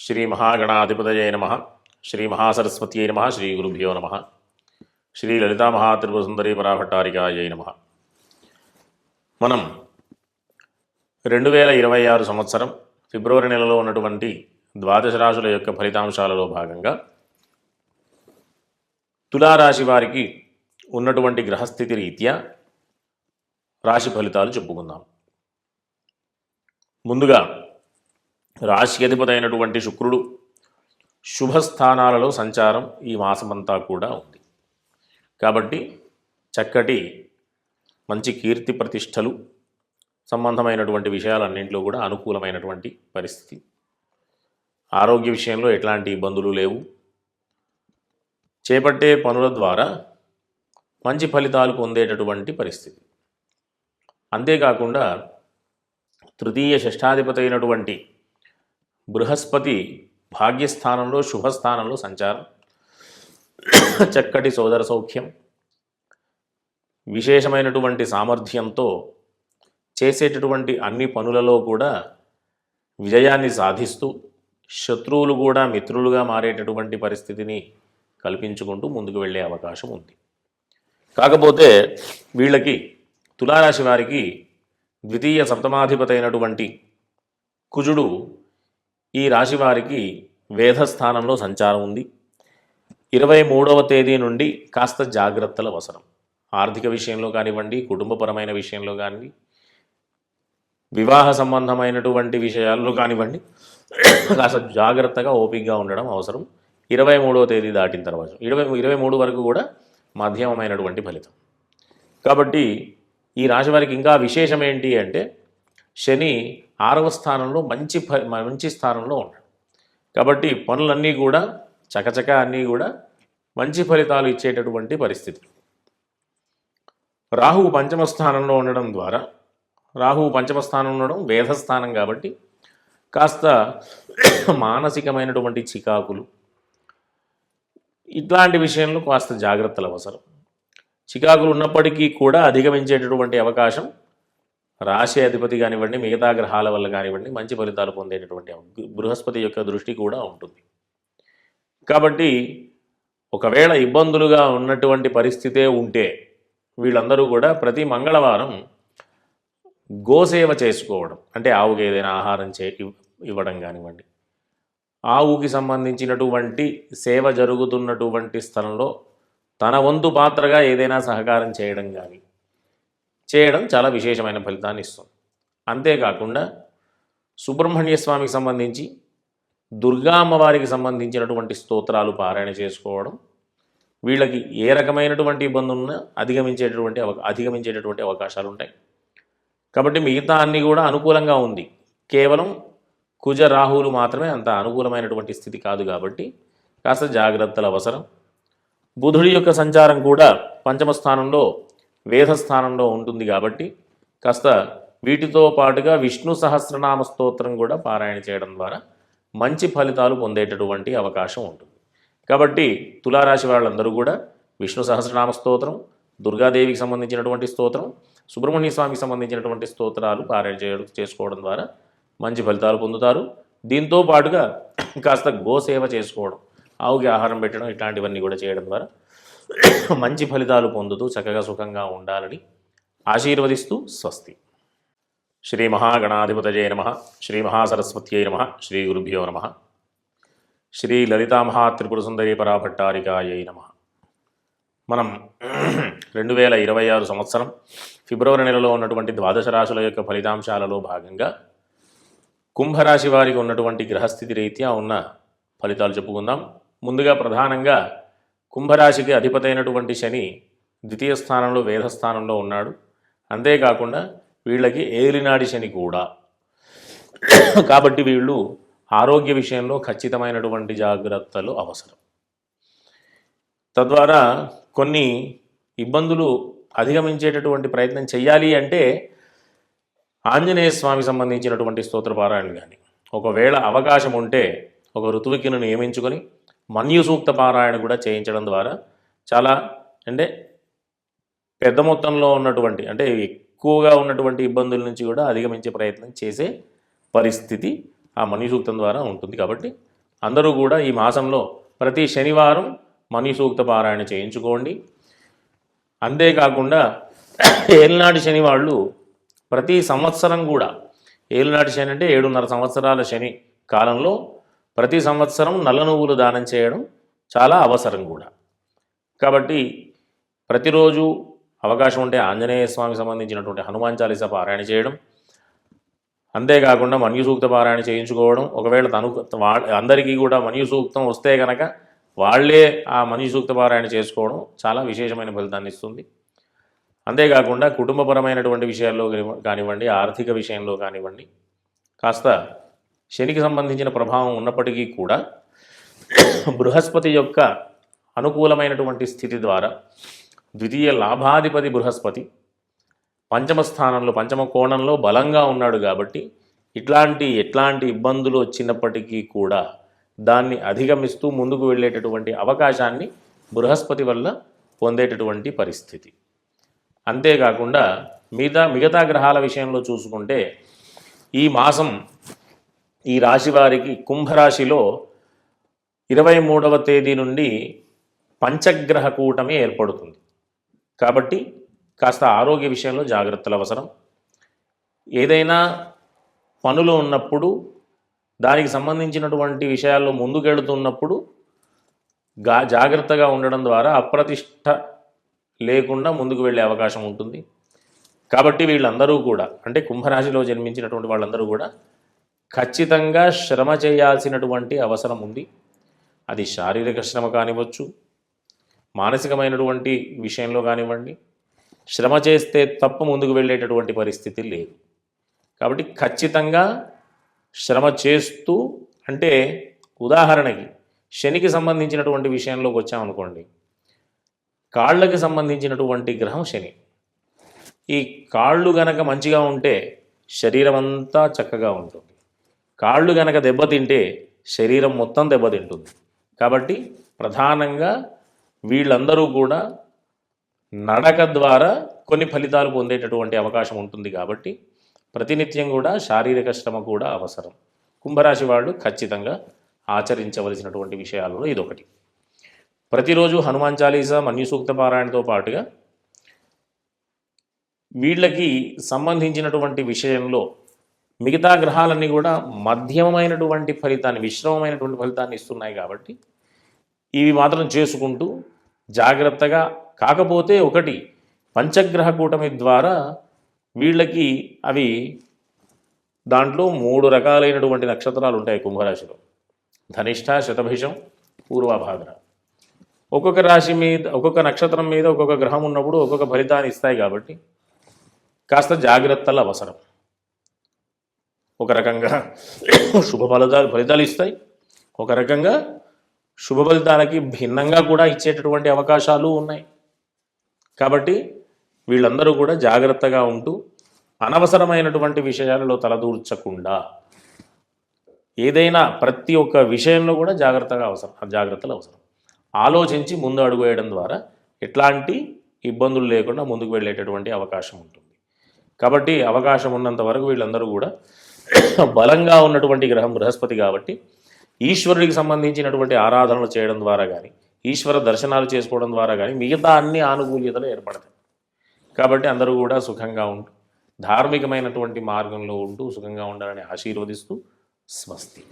శ్రీ మహాగణాధిపతయ నమ. శ్రీ మహాసరస్వత్యై నమ. శ్రీ గురుభ్యో నమ. శ్రీ లలితామహాత్రిపురసుందరీ పరాభట్టారికాయ నమ. మనం రెండు వేల ఇరవై ఆరు సంవత్సరం ఫిబ్రవరి నెలలో ఉన్నటువంటి ద్వాదశ రాశుల యొక్క ఫలితాంశాలలో భాగంగా తులారాశి వారికి ఉన్నటువంటి గ్రహస్థితి రీత్యా రాశి ఫలితాలు చెప్పుకుందాం. ముందుగా రాశి అధిపతి అయినటువంటి శుక్రుడు శుభస్థానాలలో సంచారం ఈ మాసమంతా కూడా ఉంది. కాబట్టి చక్కటి మంచి కీర్తి ప్రతిష్టలు సంబంధమైనటువంటి విషయాలన్నింటిలో కూడా అనుకూలమైనటువంటి పరిస్థితి. ఆరోగ్య విషయంలో ఎట్లాంటి ఇబ్బందులు లేవు. చేపట్టే పనుల ద్వారా మంచి ఫలితాలు పొందేటటువంటి పరిస్థితి. అంతేకాకుండా తృతీయ షష్టాధిపతి అయినటువంటి బృహస్పతి భాగ్యస్థానంలో శుభస్థానంలో సంచారం. చక్కటి సోదర సౌఖ్యం. విశేషమైనటువంటి సామర్థ్యంతో చేసేటటువంటి అన్ని పనులలో కూడా విజయాన్ని సాధిస్తూ శత్రువులు కూడా మిత్రులుగా మారేటటువంటి పరిస్థితిని కల్పించుకుంటూ ముందుకు వెళ్ళే అవకాశం ఉంది. కాకపోతే వీళ్ళకి తులారాశి వారికి ద్వితీయ సప్తమాధిపతి అయినటువంటి కుజుడు ఈ రాశి వారికి వేధస్థానంలో సంచారం ఉంది. ఇరవై మూడవ తేదీ నుండి కాస్త జాగ్రత్తలు అవసరం ఆర్థిక విషయంలో కానివ్వండి కుటుంబపరమైన విషయంలో కానివ్వండి వివాహ సంబంధమైనటువంటి విషయాల్లో కానివ్వండి కాస్త జాగ్రత్తగా ఓపికగా ఉండడం అవసరం. ఇరవై మూడవ తేదీ దాటిన తర్వాత ఇరవై ఇరవై మూడు వరకు కూడా మధ్యమమైనటువంటి ఫలితం. కాబట్టి ఈ రాశి వారికి ఇంకా విశేషం ఏంటి అంటే శని ఆరవ స్థానంలో మంచి ఫ మంచి స్థానంలో ఉన్నాడు. కాబట్టి పనులన్నీ కూడా చకచక అన్నీ కూడా మంచి ఫలితాలు ఇచ్చేటటువంటి పరిస్థితి. రాహువు పంచమ స్థానంలో ఉండడం ద్వారా రాహువు పంచమ స్థానం ఉండడం వేధస్థానం కాబట్టి కాస్త మానసికమైనటువంటి చికాకులు ఇట్లాంటి విషయంలో కాస్త జాగ్రత్తలు అవసరం. చికాకులు ఉన్నప్పటికీ కూడా అధిగమించేటటువంటి అవకాశం రాశి అధిపతి కానివ్వండి మిగతా గ్రహాల వల్ల కానివ్వండి మంచి ఫలితాలు పొందేటటువంటి బృహస్పతి యొక్క దృష్టి కూడా ఉంటుంది. కాబట్టి ఒకవేళ ఇబ్బందులుగా ఉన్నటువంటి పరిస్థితే ఉంటే వీళ్ళందరూ కూడా ప్రతి మంగళవారం గోసేవ చేసుకోవడం అంటే ఆవుకి ఏదైనా ఆహారం చే ఇవ్- ఇవ్వడం కానివ్వండి. ఆవుకి సంబంధించినటువంటి సేవ జరుగుతున్నటువంటి స్థలంలో తన వంతు పాత్రగా ఏదైనా సహకారం చేయడం కానీ చేయడం చాలా విశేషమైన ఫలితాన్ని ఇస్తుంది. అంతేకాకుండా సుబ్రహ్మణ్య స్వామికి సంబంధించి దుర్గా అమ్మవారికి సంబంధించినటువంటి స్తోత్రాలు పారాయణ చేసుకోవడం వీళ్ళకి ఏ రకమైనటువంటి ఇబ్బంది ఉన్నా అధిగమించేటటువంటి అవ అధిగమించేటటువంటి అవకాశాలు ఉంటాయి కాబట్టి మిగతా అన్నీ కూడా అనుకూలంగా ఉంది. కేవలం కుజ రాహువులు మాత్రమే అంత అనుకూలమైనటువంటి స్థితి కాదు కాబట్టి కాస్త జాగ్రత్తలు అవసరం. బుధుడి యొక్క సంచారం కూడా పంచమ స్థానంలో వేధస్థానంలో ఉంటుంది కాబట్టి కాస్త వీటితో పాటుగా విష్ణు సహస్రనామ స్తోత్రం కూడా పారాయణ చేయడం ద్వారా మంచి ఫలితాలు పొందేటటువంటి అవకాశం ఉంటుంది. కాబట్టి తులారాశి వాళ్ళందరూ కూడా విష్ణు సహస్రనామ స్తోత్రం దుర్గాదేవికి సంబంధించినటువంటి స్తోత్రం సుబ్రహ్మణ్య స్వామికి సంబంధించినటువంటి స్తోత్రాలు పారాయణ చేయడం చేసుకోవడం ద్వారా మంచి ఫలితాలు పొందుతారు. దీంతో పాటుగా కాస్త గోసేవ చేసుకోవడం ఆవుకి ఆహారం పెట్టడం ఇట్లాంటివన్నీ కూడా చేయడం ద్వారా మంచి ఫలితాలు పొందుతూ చక్కగా సుఖంగా ఉండాలని ఆశీర్వదిస్తూ స్వస్తి. శ్రీ మహాగణాధిపతయే నమ. శ్రీ మహాసరస్వత్యై నమ. శ్రీ గురుభ్యో నమ. శ్రీ లలితా సుందరి పరాభట్టారికాయై నమ. మనం రెండు వేల ఇరవై ఆరు సంవత్సరం ఫిబ్రవరి నెలలో ఉన్నటువంటి ద్వాదశ రాశుల యొక్క ఫలితాంశాలలో భాగంగా కుంభరాశి వారికి ఉన్నటువంటి గ్రహస్థితి రీత్యా ఉన్న ఫలితాలు చెప్పుకుందాం. ముందుగా ప్రధానంగా కుంభరాశికి అధిపతైనటువంటి శని ద్వితీయ స్థానంలో వేధస్థానంలో ఉన్నాడు. అంతేకాకుండా వీళ్ళకి ఏలినాడి శని కూడా. కాబట్టి వీళ్ళు ఆరోగ్య విషయంలో ఖచ్చితమైనటువంటి జాగ్రత్తలు అవసరం. తద్వారా కొన్ని ఇబ్బందులు అధిగమించేటటువంటి ప్రయత్నం చేయాలి అంటే ఆంజనేయ స్వామి సంబంధించినటువంటి స్తోత్ర పారాయణలు కానీ ఒకవేళ అవకాశం ఉంటే ఒక ఋతువికిను నియమించుకొని మన్యు సూక్త పారాయణ కూడా చేయించడం ద్వారా చాలా అంటే పెద్ద మొత్తంలో ఉన్నటువంటి అంటే ఎక్కువగా ఉన్నటువంటి ఇబ్బందుల నుంచి కూడా అధిగమించే ప్రయత్నం చేసే పరిస్థితి ఆ మన్యు సూక్తం ద్వారా ఉంటుంది కాబట్టి అందరూ కూడా ఈ మాసంలో ప్రతి శనివారం మన్యు సూక్త పారాయణ చేయించుకోండి. అంతేకాకుండా ఏలినాటి శని వాళ్ళు ప్రతి సంవత్సరం కూడా ఏలినాటి శని అంటే ఏడున్నర సంవత్సరాల శని కాలంలో ప్రతి సంవత్సరం నల్ల నువ్వులు దానం చేయడం చాలా అవసరం కూడా. కాబట్టి ప్రతిరోజు అవకాశం ఉంటే ఆంజనేయ స్వామికి సంబంధించినటువంటి హనుమాన్ చాలీసా పారాయణ చేయడం. అంతేకాకుండా మన్యుసూక్త పారాయణ చేయించుకోవడం. ఒకవేళ తను వాళ్ళ అందరికీ కూడా మన్యుసూక్తం వస్తే కనుక వాళ్ళే ఆ మన్యుసూక్త పారాయణ చేసుకోవడం చాలా విశేషమైన ఫలితాన్ని ఇస్తుంది. అంతేకాకుండా కుటుంబపరమైనటువంటి విషయాల్లో కానివ్వండి ఆర్థిక విషయంలో కానివ్వండి కాస్త శనికి సంబంధించిన ప్రభావం ఉన్నప్పటికీ కూడా బృహస్పతి యొక్క అనుకూలమైనటువంటి స్థితి ద్వారా ద్వితీయ లాభాధిపతి బృహస్పతి పంచమ స్థానంలో పంచమ కోణంలో బలంగా ఉన్నాడు కాబట్టి ఇట్లాంటి ఎట్లాంటి ఇబ్బందులు వచ్చినప్పటికీ కూడా దాన్ని అధిగమిస్తూ ముందుకు వెళ్ళేటటువంటి అవకాశాన్ని బృహస్పతి వల్ల పొందేటటువంటి పరిస్థితి. అంతేకాకుండా మిగతా మిగతా గ్రహాల విషయంలో చూసుకుంటే ఈ మాసం ఈ రాశి వారికి కుంభరాశిలో ఇరవై మూడవ తేదీ నుండి పంచగ్రహ కూటమి ఏర్పడుతుంది. కాబట్టి కాస్త ఆరోగ్య విషయంలో జాగ్రత్తలు అవసరం. ఏదైనా పనులు ఉన్నప్పుడు దానికి సంబంధించినటువంటి విషయాల్లో ముందుకెళ్తున్నప్పుడు గా జాగ్రత్తగా ఉండడం ద్వారా అప్రతిష్ట లేకుండా ముందుకు వెళ్ళే అవకాశం ఉంటుంది. కాబట్టి వీళ్ళందరూ కూడా అంటే కుంభరాశిలో జన్మించినటువంటి వాళ్ళందరూ కూడా ఖచ్చితంగా శ్రమ చేయాల్సినటువంటి అవసరం ఉంది. అది శారీరక శ్రమ కానివ్వచ్చు మానసికమైనటువంటి విషయంలో కానివ్వండి శ్రమ చేస్తే తప్ప ముందుకు వెళ్ళేటటువంటి పరిస్థితి లేదు. కాబట్టి ఖచ్చితంగా శ్రమ చేస్తూ అంటే ఉదాహరణకి శనికి సంబంధించినటువంటి విషయంలోకి వచ్చామనుకోండి కాళ్ళకి సంబంధించినటువంటి గ్రహం శని. ఈ కాళ్ళు గనక మంచిగా ఉంటే శరీరం అంతా చక్కగా ఉంటుంది. కాళ్ళు గనక దెబ్బతింటే శరీరం మొత్తం దెబ్బతింటుంది. కాబట్టి ప్రధానంగా వీళ్ళందరూ కూడా నడక ద్వారా కొన్ని ఫలితాలు పొందేటటువంటి అవకాశం ఉంటుంది కాబట్టి ప్రతినిత్యం కూడా శారీరక శ్రమ కూడా అవసరం. కుంభరాశి వాళ్ళు ఖచ్చితంగా ఆచరించవలసినటువంటి విషయాలలో ఇదొకటి. ప్రతిరోజు హనుమాన్ చాలీసా మన్యు సూక్త పారాయణతో పాటుగా వీళ్ళకి సంబంధించినటువంటి విషయంలో మిగతా గ్రహాలన్నీ కూడా మధ్యమైనటువంటి ఫలితాన్ని విశ్రమమైనటువంటి ఫలితాన్ని ఇస్తున్నాయి కాబట్టి ఇవి మాత్రం చేసుకుంటూ జాగ్రత్తగా కాకపోతే ఒకటి పంచగ్రహ కూటమి ద్వారా వీళ్ళకి అవి దాంట్లో మూడు రకాలైనటువంటి నక్షత్రాలు ఉంటాయి కుంభరాశిలో. ధనిష్ట శతభిషం పూర్వభాద్ర. ఒక్కొక్క రాశి మీద ఒక్కొక్క నక్షత్రం మీద ఒక్కొక్క గ్రహం ఉన్నప్పుడు ఒక్కొక్క ఫలితాన్ని ఇస్తాయి కాబట్టి కాస్త జాగ్రత్తలు అవసరం. ఒక రకంగా శుభ ఫలితాలు ఫలితాలు ఇస్తాయి. ఒక రకంగా శుభ ఫలితాలకి భిన్నంగా కూడా ఇచ్చేటటువంటి అవకాశాలు ఉన్నాయి. కాబట్టి వీళ్ళందరూ కూడా జాగ్రత్తగా ఉంటూ అనవసరమైనటువంటి విషయాలలో తలదూర్చకుండా ఏదైనా ప్రతి ఒక్క విషయంలో కూడా జాగ్రత్తగా అవసరం జాగ్రత్తలు అవసరం. ఆలోచించి ముందు అడుగు వేయడం ద్వారా ఎట్లాంటి ఇబ్బందులు లేకుండా ముందుకు వెళ్ళేటటువంటి అవకాశం ఉంటుంది. కాబట్టి అవకాశం ఉన్నంత వరకు వీళ్ళందరూ కూడా బలంగా ఉన్నటువంటి గ్రహం బృహస్పతి కాబట్టి ఈశ్వరుడికి సంబంధించినటువంటి ఆరాధనలు చేయడం ద్వారా కానీ ఈశ్వర దర్శనాలు చేసుకోవడం ద్వారా కానీ మిగతా అన్ని ఆనుకూల్యతలు ఏర్పడతాయి. కాబట్టి అందరూ కూడా సుఖంగా ఉంటూ ధార్మికమైనటువంటి మార్గంలో ఉంటూ సుఖంగా ఉండాలని ఆశీర్వదిస్తూ స్వస్తి.